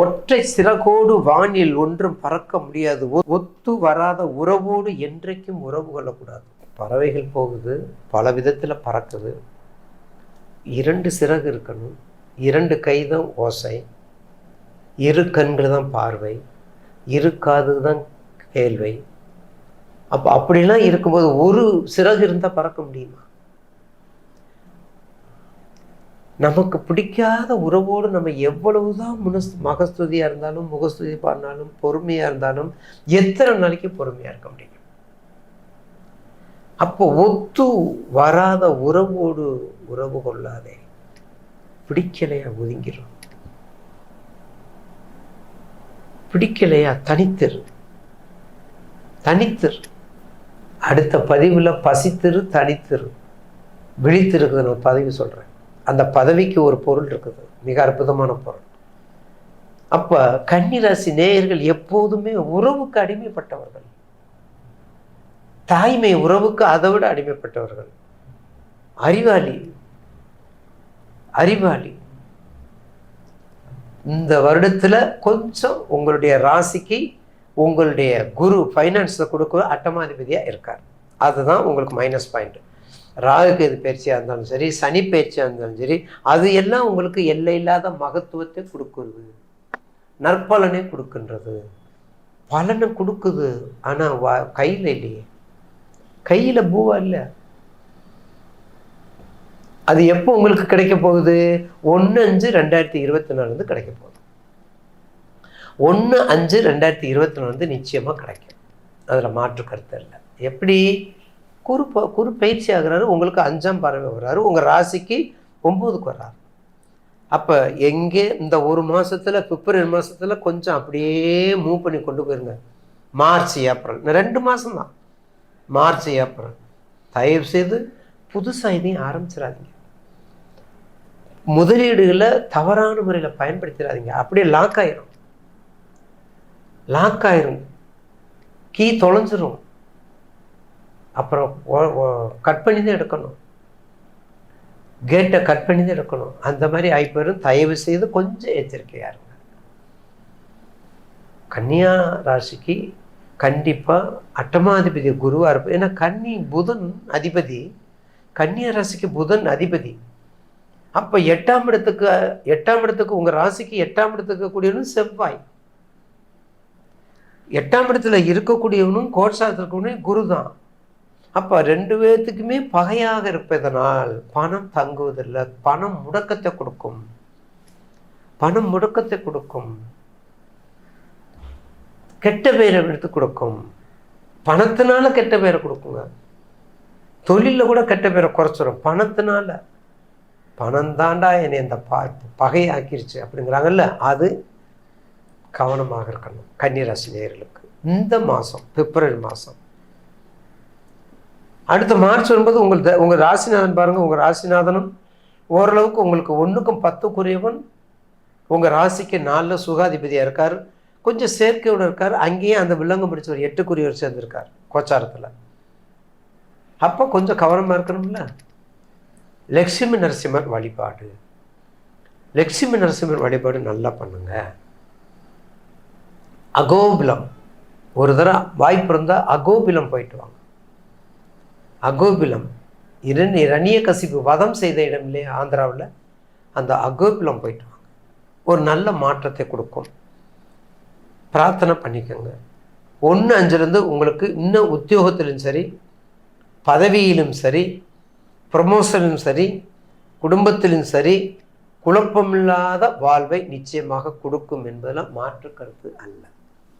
ஒற்றை சிறகோடு வானில் ஒன்றும் பறக்க முடியாது. ஒத்து வராத உறவோடு என்றைக்கும் உறவு கொள்ளக்கூடாது. பறவைகள் போகுது பல விதத்தில் பறக்குது. இரண்டு சிறகு இருக்கணும். இரண்டு கை தான் ஓசை. இரு கண்கள் தான் பார்வை. இரு காது தான் கேள்வை. அப்போ அப்படிலாம் இருக்கும்போது ஒரு சிறகு இருந்தால் பறக்க முடியுமா? நமக்கு பிடிக்காத உறவோடு நம்ம எவ்வளவுதான் முனஸ் மகஸ்துதியாக இருந்தாலும் முகஸ்துதி பாடினாலும் பொறுமையாக இருந்தாலும் எத்தனை நாளைக்கு பொறுமையாக இருக்க முடியும்? அப்போ ஒத்து வராத உறவோடு உறவு கொள்ளாதே. பிடிக்கலையா ஒதுங்கிடும் பிடிக்கலையா தனித்திரு? தனித்திரு. அடுத்த பதிவில் பசித்திரு தனித்திரு. விழித்திருக்குது நான் பதவி சொல்கிறேன் அந்த பதவிக்கு ஒரு பொருள் இருக்குது. மிக அற்புதமான பொருள். அப்போ கன்னிராசி நேயர்கள் எப்போதுமே உறவுக்கு அடிமைப்பட்டவர்கள். தாய்மை உறவுக்கு அதை விட அடிமைப்பட்டவர்கள். அறிவாளி. அறிவாளி. இந்த வருடத்தில் கொஞ்சம் உங்களுடைய ராசிக்கு உங்களுடைய குரு ஃபைனான்ஸில் கொடுக்க அட்டமாதிபதியாக இருக்கார். அதுதான் உங்களுக்கு மைனஸ் பாயிண்ட் ராகுக்கு இது பயிற்சியாக இருந்தாலும் சரி சனி பயிற்சியாக இருந்தாலும் சரி அது எல்லாம் உங்களுக்கு எல்லை இல்லாத மகத்துவத்தை கொடுக்குறது நற்பலனை கொடுக்கின்றது. பலனை கொடுக்குது. ஆனால் வா கையில் இல்லையே. கையில் பூவா இல்லை? அது எப்போ உங்களுக்கு கிடைக்க போகுது? ஒன்று அஞ்சு ரெண்டாயிரத்தி இருபத்தி நாலுலேருந்து கிடைக்க போகுது. ஒன்று அஞ்சு ரெண்டாயிரத்தி இருபத்தி நாலு வந்து நிச்சயமாக கிடைக்கும். அதில் மாற்று கருத்து இல்லை. எப்படி? குரு ப- குரு பயிற்சி ஆகிறாரு உங்களுக்கு அஞ்சாம் பறவை வர்றாரு உங்கள் ராசிக்கு ஒம்போதுக்கு வர்றாரு. அப்போ எங்கே இந்த ஒரு மாதத்தில் பிப்ரவரி மாதத்தில் கொஞ்சம் அப்படியே மூவ் பண்ணி கொண்டு போயிருங்க. March April. ரெண்டு மாதம் தான். March April. தயவு செய்து புதுசாக இதையும் ஆரம்பிச்சிடாதீங்க. முதலீடுகளை தவறான முறையில் பயன்படுத்திடாதீங்க. அப்படியே லாக் ஆயிரும். லாக் ஆயிரும். கீ தொலைஞ்சிரும். அப்புறம் கட் பண்ணி தான் எடுக்கணும். கேட்டை கட் பண்ணி தான் எடுக்கணும். அந்த மாதிரி ஆயிப்போயிரும் தயவு செய்து கொஞ்சம் எச்சரிக்கையாக இருங்க. கன்னியா ராசிக்கு கண்டிப்பாக அட்டமாதிபதி குருவாக இருப்போம் ஏன்னா கன்னி புதன் அதிபதி கன்னியா ராசிக்கு புதன் அதிபதி. அப்போ எட்டாம் இடத்துக்கு எட்டாம் இடத்துக்கு உங்கள் ராசிக்கு எட்டாம் இடத்துக்கு கூடியவனும் செவ்வாய். எட்டாம் இடத்துல இருக்கக்கூடியவனும் கோட்சாரத்தில் இருக்கக்கூடியவனும் குரு தான் அப்போ ரெண்டு பேர்த்துக்குமே பகையாக இருப்பதனால் பணம் தங்குவதில்லை. பணம் முடக்கத்தை கொடுக்கும். பணம் முடக்கத்தை கொடுக்கும். கெட்ட பேரை எடுத்து கொடுக்கும். பணத்தினால கெட்ட பேரை கொடுக்குங்க. தொழிலில் கூட கெட்ட பேரை குறைச்சிரும். பணத்தினால. பணம் தாண்டா என்னை இந்த ப பகையாக்கிருச்சு அப்படிங்கிறாங்கல்ல அது கவனமாக இருக்கணும். கன்னிராசி நேர்களுக்கு இந்த மாதம் பிப்ரவரி மாதம் அடுத்த மார்ச் ஒன்பது உங்கள் த- உங்கள் ராசிநாதன் பாருங்கள் உங்கள் ராசிநாதனும் ஓரளவுக்கு உங்களுக்கு ஒன்றுக்கும் பத்துக்குரியவன். உங்கள் ராசிக்கு நாலில் சுகாதிபதியாக இருக்கார். கொஞ்சம் சேர்க்கையோடு இருக்கார். அங்கேயே அந்த வில்லங்கம் பிடிச்சவர் எட்டுக்குரியவர் சேர்ந்திருக்கார் கோச்சாரத்தில். அப்போ கொஞ்சம் கவனமாக இருக்கணும்ல. லக்ஷ்மி நரசிம்மர் வழிபாடு. லக்ஷ்மி நரசிம்மர் வழிபாடு நல்லா பண்ணுங்க. அகோபிலம். ஒரு தடவை வாய்ப்பு இருந்தால் அகோபிலம் போயிட்டு வாங்க. அகோபிலம். இரண் இரணிய கசிப்பு வதம் செய்த இடம் இல்லையா ஆந்திராவில் அந்த அகோபிலம் போயிட்டு வாங்க ஒரு நல்ல மாற்றத்தை கொடுக்கும். பிரார்த்தனை பண்ணிக்கோங்க. ஒன்று அஞ்சுலேருந்து உங்களுக்கு இன்னும் உத்தியோகத்திலும் சரி பதவியிலும் சரி ப்ரமோஷனிலும் சரி குடும்பத்திலும் சரி குழப்பமில்லாத வாழ்வை நிச்சயமாக கொடுக்கும் என்பதில் மாற்று கருத்து அல்ல.